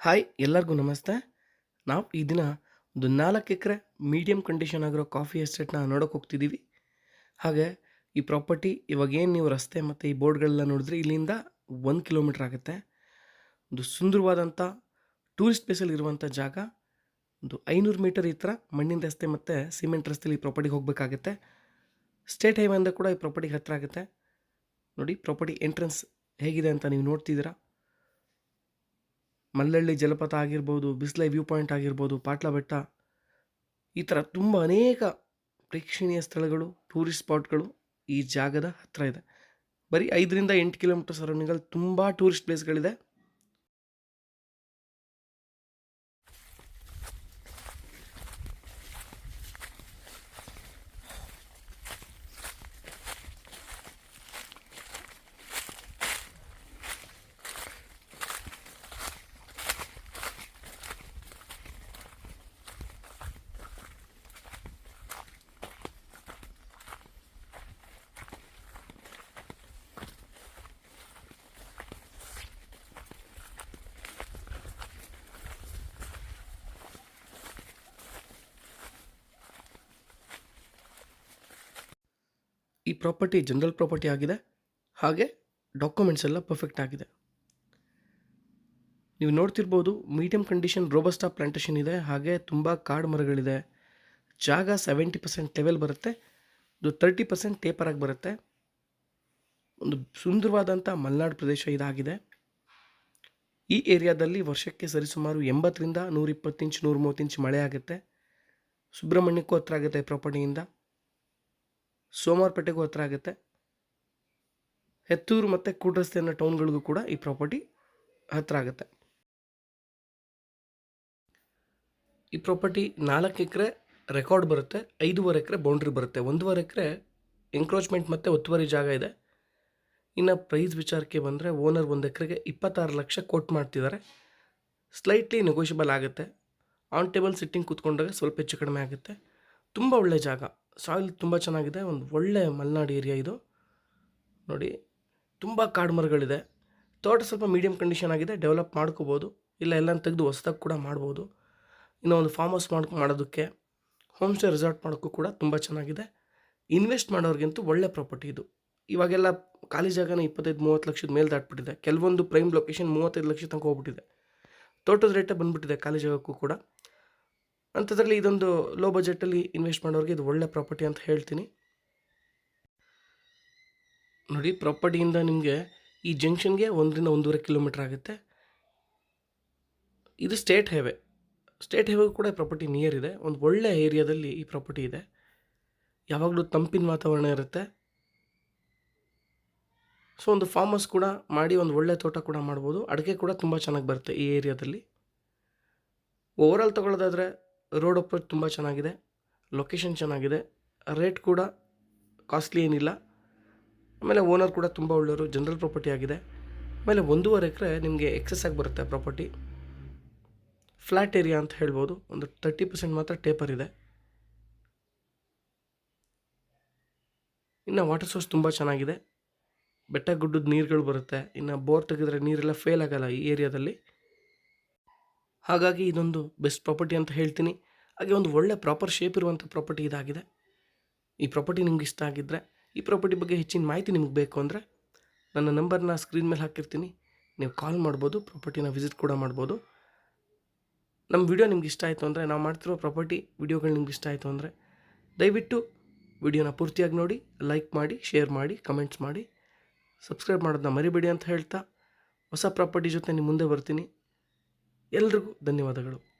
Hi ಎಲ್ಲರಿಗೂ ನಮಸ್ತೆ. ನಾವು ಈ ದಿನ ಒಂದು ನಾಲ್ಕು ಎಕರೆ ಮೀಡಿಯಂ ಕಂಡೀಷನ್ ಆಗಿರೋ ಕಾಫಿ ಎಸ್ಟೇಟ್ನ ನೋಡೋಕೆ ಹೋಗ್ತಿದ್ದೀವಿ ಹಾಗೆ ಈ ಪ್ರಾಪರ್ಟಿ ಇವಾಗೇನು ನೀವು ರಸ್ತೆ ಮತ್ತು ಈ ಬೋರ್ಡ್ಗಳೆಲ್ಲ ನೋಡಿದ್ರೆ ಇಲ್ಲಿಂದ ಒಂದು ಕಿಲೋಮೀಟ್ರ್ ಆಗುತ್ತೆ. ಒಂದು ಸುಂದರವಾದಂಥ ಟೂರಿಸ್ಟ್ ಪ್ಲೇಸಲ್ಲಿ ಇರುವಂಥ ಜಾಗ. ಒಂದು ಐನೂರು ಮೀಟರ್ ಈ ಥರ ಮಣ್ಣಿನ ರಸ್ತೆ ಮತ್ತು ಸಿಮೆಂಟ್ ರಸ್ತೆಯಲ್ಲಿ ಈ ಪ್ರಾಪರ್ಟಿಗೆ ಹೋಗಬೇಕಾಗತ್ತೆ. ಸ್ಟೇಟ್ ಹೈವೇಯಿಂದ ಕೂಡ ಈ ಪ್ರಾಪರ್ಟಿಗೆ ಹತ್ತಿರ ಆಗುತ್ತೆ. ನೋಡಿ ಪ್ರಾಪರ್ಟಿ ಎಂಟ್ರೆನ್ಸ್ ಹೇಗಿದೆ ಅಂತ ನೀವು ನೋಡ್ತಿದ್ದೀರಾ? ಮಲ್ಲಳ್ಳಿ ಜಲಪಾತ ಆಗಿರ್ಬೋದು, ಬಿಸ್ಲೈ ವ್ಯೂ ಪಾಯಿಂಟ್ ಆಗಿರ್ಬೋದು ಪಾಟ್ಲ ಬೆಟ್ಟ ಈ ಥರ ತುಂಬ ಅನೇಕ ಪ್ರೇಕ್ಷಣೀಯ ಸ್ಥಳಗಳು ಟೂರಿಸ್ಟ್ ಸ್ಪಾಟ್ಗಳು ಈ ಜಾಗದ ಹತ್ತಿರ ಇದೆ. ಬರೀ ಐದರಿಂದ ಎಂಟು ಕಿಲೋಮೀಟರ್ ಸರೌಂಡಿಂಗಲ್ಲಿ ತುಂಬ ಟೂರಿಸ್ಟ್ ಪ್ಲೇಸ್ಗಳಿದೆ ಈ ಪ್ರಾಪರ್ಟಿ ಜನರಲ್ ಪ್ರಾಪರ್ಟಿ ಆಗಿದೆ. ಹಾಗೆ ಡಾಕ್ಯುಮೆಂಟ್ಸ್ ಎಲ್ಲ ಪರ್ಫೆಕ್ಟ್ ಆಗಿದೆ. ನೀವು ನೋಡ್ತಿರ್ಬೋದು ಮೀಡಿಯಂ ಕಂಡೀಷನ್ ರೋಬಸ್ಟಾ ಪ್ಲಾಂಟೇಶನ್ ಇದೆ. ಹಾಗೆ ತುಂಬ ಕಾಡು ಮರಗಳಿದೆ. ಜಾಗ ಸೆವೆಂಟಿ ಪರ್ಸೆಂಟ್ ಲೆವೆಲ್ ಬರುತ್ತೆ. ಒಂದು ತರ್ಟಿ ಪರ್ಸೆಂಟ್ ಟೇಪರ್ ಆಗಿ ಬರುತ್ತೆ. ಒಂದು ಸುಂದರವಾದಂಥ ಮಲೆನಾಡು ಪ್ರದೇಶ ಇದಾಗಿದೆ. ಈ ಏರಿಯಾದಲ್ಲಿ ವರ್ಷಕ್ಕೆ ಸರಿಸುಮಾರು ಎಂಬತ್ತರಿಂದ ನೂರಿಪ್ಪತ್ತು ಇಂಚ್ ನೂರ ಮೂವತ್ತು ಇಂಚ್ ಮಳೆ ಆಗುತ್ತೆ. ಸುಬ್ರಹ್ಮಣ್ಯಕ್ಕೂ ಹತ್ರ ಆಗುತ್ತೆ ಪ್ರಾಪರ್ಟಿಯಿಂದ ಸೋಮವಾರಪೇಟೆಗೂ ಹತ್ತಿರ ಆಗುತ್ತೆ. ಹೆತ್ತೂರು ಮತ್ತು ಕೂಡ್ರಸ್ತೆ ಅನ್ನೋ ಟೌನ್ಗಳಿಗೂ ಕೂಡ ಈ ಪ್ರಾಪರ್ಟಿ ಹತ್ರ ಆಗುತ್ತೆ. ಈ ಪ್ರಾಪರ್ಟಿ ನಾಲ್ಕು ಎಕರೆ ರೆಕಾರ್ಡ್ ಬರುತ್ತೆ, ಐದೂವರೆ ಎಕರೆ ಬೌಂಡ್ರಿ ಬರುತ್ತೆ. ಒಂದೂವರೆ ಎಕರೆ ಎಂಕ್ರೋಚ್ಮೆಂಟ್ ಮತ್ತು ಒತ್ತುವರಿ ಜಾಗ ಇದೆ. ಇನ್ನು ಪ್ರೈಸ್ ವಿಚಾರಕ್ಕೆ ಬಂದರೆ ಓನರ್ ಒಂದು ಎಕರೆಗೆ ಇಪ್ಪತ್ತಾರು ಲಕ್ಷ ಕೋಟ್ ಮಾಡ್ತಿದ್ದಾರೆ ಸ್ಲೈಟ್ಲಿ ನೆಗೋಷಿಯಬಲ್ ಆಗುತ್ತೆ. ಆನ್ ಟೇಬಲ್ ಸಿಟ್ಟಿಂಗ್ ಕೂತ್ಕೊಂಡಾಗ ಸ್ವಲ್ಪ ಹೆಚ್ಚು ಕಡಿಮೆ ಆಗುತ್ತೆ. ತುಂಬ ಒಳ್ಳೆಯ ಜಾಗ. ಸಾಯಿಲ್ ತುಂಬ ಚೆನ್ನಾಗಿದೆ, ಒಂದು ಒಳ್ಳೆ ಮಲೆನಾಡು ಏರಿಯಾ ಇದು. ನೋಡಿ, ತುಂಬ ಕಾಡು ಮರಗಳಿದೆ. ತೋಟ ಸ್ವಲ್ಪ ಮೀಡಿಯಂ ಕಂಡೀಷನ್ ಆಗಿದೆ ಡೆವಲಪ್ ಮಾಡ್ಕೋಬೋದು. ಇಲ್ಲ ಎಲ್ಲ ತೆಗೆದು ಹೊಸ್ದಾಗಿ ಕೂಡ ಮಾಡ್ಬೋದು. ಇನ್ನು ಒಂದು ಫಾರ್ಮ್ ಹೌಸ್ ಮಾಡ್ಕೊ, ಮಾಡೋದಕ್ಕೆ ಹೋಮ್ ಸ್ಟೇ ರೆಸಾರ್ಟ್ ಮಾಡೋಕ್ಕೂ ಕೂಡ ತುಂಬ ಚೆನ್ನಾಗಿದೆ. ಇನ್ವೆಸ್ಟ್ ಮಾಡೋರಿಗಂತೂ ಒಳ್ಳೆ ಪ್ರಾಪರ್ಟಿ ಇದು. ಇವಾಗೆಲ್ಲ ಖಾಲಿ ಜಾಗನ ಇಪ್ಪತ್ತೈದು, ಮೂವತ್ತು ಲಕ್ಷದ ಮೇಲೆ ದಾಟ್ಬಿಟ್ಟಿದೆ. ಕೆಲವೊಂದು ಪ್ರೈಮ್ ಲೊಕೇಶನ್ ಮೂವತ್ತೈದು ಲಕ್ಷ ತನಕ ಹೋಗ್ಬಿಟ್ಟಿದೆ. ತೋಟದ ರೇಟೇ ಬಂದುಬಿಟ್ಟಿದೆ ಖಾಲಿ ಜಾಗಕ್ಕೂ ಕೂಡ. ಅಂಥದ್ರಲ್ಲಿ ಇದೊಂದು ಲೋ ಬಜೆಟಲ್ಲಿ ಇನ್ವೆಸ್ಟ್ ಮಾಡೋರಿಗೆ ಇದು ಒಳ್ಳೆ ಪ್ರಾಪರ್ಟಿ ಅಂತ ಹೇಳ್ತೀನಿ. ನೋಡಿ ಪ್ರಾಪರ್ಟಿಯಿಂದ ನಿಮಗೆ ಈ ಜಂಕ್ಷನ್ಗೆ ಒಂದರಿಂದ ಒಂದೂವರೆ ಕಿಲೋಮೀಟ್ರ್ ಆಗುತ್ತೆ. ಇದು ಸ್ಟೇಟ್ ಹೈವೆ ಸ್ಟೇಟ್ ಹೈವೇಗೂ ಕೂಡ ಪ್ರಾಪರ್ಟಿ ನಿಯರ್ ಇದೆ. ಒಂದು ಒಳ್ಳೆ ಏರಿಯಾದಲ್ಲಿ ಈ ಪ್ರಾಪರ್ಟಿ ಇದೆ. ಯಾವಾಗಲೂ ತಂಪಿನ ವಾತಾವರಣ ಇರುತ್ತೆ. ಸೊ ಒಂದು ಫಾರ್ಮ್ ಹೌಸ್ ಕೂಡ ಮಾಡಿ ಒಂದು ಒಳ್ಳೆ ತೋಟ ಕೂಡ ಮಾಡ್ಬೋದು. ಅಡುಗೆ ಕೂಡ ತುಂಬ ಚೆನ್ನಾಗಿ ಬರುತ್ತೆ ಈ ಏರಿಯಾದಲ್ಲಿ ಓವರಾಲ್ ತೊಗೊಳ್ಳೋದಾದರೆ ರೋಡ್ ಅಪ್ರೋಚ್ ತುಂಬ ಚೆನ್ನಾಗಿದೆ. ಲೊಕೇಶನ್ ಚೆನ್ನಾಗಿದೆ. ರೇಟ್ ಕೂಡ ಕಾಸ್ಟ್ಲಿ ಏನಿಲ್ಲ. ಆಮೇಲೆ ಓನರ್ ಕೂಡ ತುಂಬ ಒಳ್ಳೆಯವರು ಜನರಲ್ ಪ್ರಾಪರ್ಟಿ ಆಗಿದೆ. ಆಮೇಲೆ ಒಂದೂವರೆ ಎಕರೆ ನಿಮಗೆ ಎಕ್ಸಸ್ ಆಗಿ ಬರುತ್ತೆ ಪ್ರಾಪರ್ಟಿ ಫ್ಲ್ಯಾಟ್ ಏರಿಯಾ ಅಂತ ಹೇಳ್ಬೋದು. ಒಂದು ತರ್ಟಿ ಪರ್ಸೆಂಟ್ ಮಾತ್ರ ಟೇಪರ್ ಇದೆ. ಇನ್ನು ವಾಟರ್ ಸೋರ್ಸ್ ತುಂಬ ಚೆನ್ನಾಗಿದೆ. ಬೆಟ್ಟ ಗುಡ್ಡದ ನೀರುಗಳು ಬರುತ್ತೆ. ಇನ್ನು ಬೋರ್ ತೆಗೆದ್ರೆ ನೀರೆಲ್ಲ ಫೇಲ್ ಆಗಲ್ಲ ಈ ಏರಿಯಾದಲ್ಲಿ ಹಾಗಾಗಿ ಇದೊಂದು ಬೆಸ್ಟ್ ಪ್ರಾಪರ್ಟಿ ಅಂತ ಹೇಳ್ತೀನಿ. ಹಾಗೆ ಒಂದು ಒಳ್ಳೆ ಪ್ರಾಪರ್ ಶೇಪ್ ಇರುವಂಥ ಪ್ರಾಪರ್ಟಿ ಇದಾಗಿದೆ. ಈ ಪ್ರಾಪರ್ಟಿ ನಿಮ್ಗೆ ಇಷ್ಟ ಆಗಿದ್ದರೆ ಈ ಪ್ರಾಪರ್ಟಿ ಬಗ್ಗೆ ಹೆಚ್ಚಿನ ಮಾಹಿತಿ ನಿಮ್ಗೆ ಬೇಕು ಅಂದರೆ ನನ್ನ ನಂಬರ್ನ ಸ್ಕ್ರೀನ್ ಮೇಲೆ ಹಾಕಿರ್ತೀನಿ. ನೀವು ಕಾಲ್ ಮಾಡ್ಬೋದು ಪ್ರಾಪರ್ಟಿನ ವಿಸಿಟ್ ಕೂಡ ಮಾಡ್ಬೋದು. ನಮ್ಮ ವಿಡಿಯೋ ನಿಮ್ಗೆ ಇಷ್ಟ ಆಯಿತು ಅಂದರೆ, ನಾವು ಮಾಡ್ತಿರೋ ಪ್ರಾಪರ್ಟಿ ವಿಡಿಯೋಗಳು ನಿಮ್ಗೆ ಇಷ್ಟ ಆಯಿತು ಅಂದರೆ, ದಯವಿಟ್ಟು ವಿಡಿಯೋನ ಪೂರ್ತಿಯಾಗಿ ನೋಡಿ ಲೈಕ್ ಮಾಡಿ ಶೇರ್ ಮಾಡಿ ಕಮೆಂಟ್ಸ್ ಮಾಡಿ. ಸಬ್ಸ್ಕ್ರೈಬ್ ಮಾಡೋದನ್ನ ಮರಿಬೇಡಿ ಅಂತ ಹೇಳ್ತಾ, ಹೊಸ ಪ್ರಾಪರ್ಟಿ ಜೊತೆ ನಿಮ್ಮ ಮುಂದೆ ಬರ್ತೀನಿ. ಎಲ್ರಿಗೂ ಧನ್ಯವಾದಗಳು.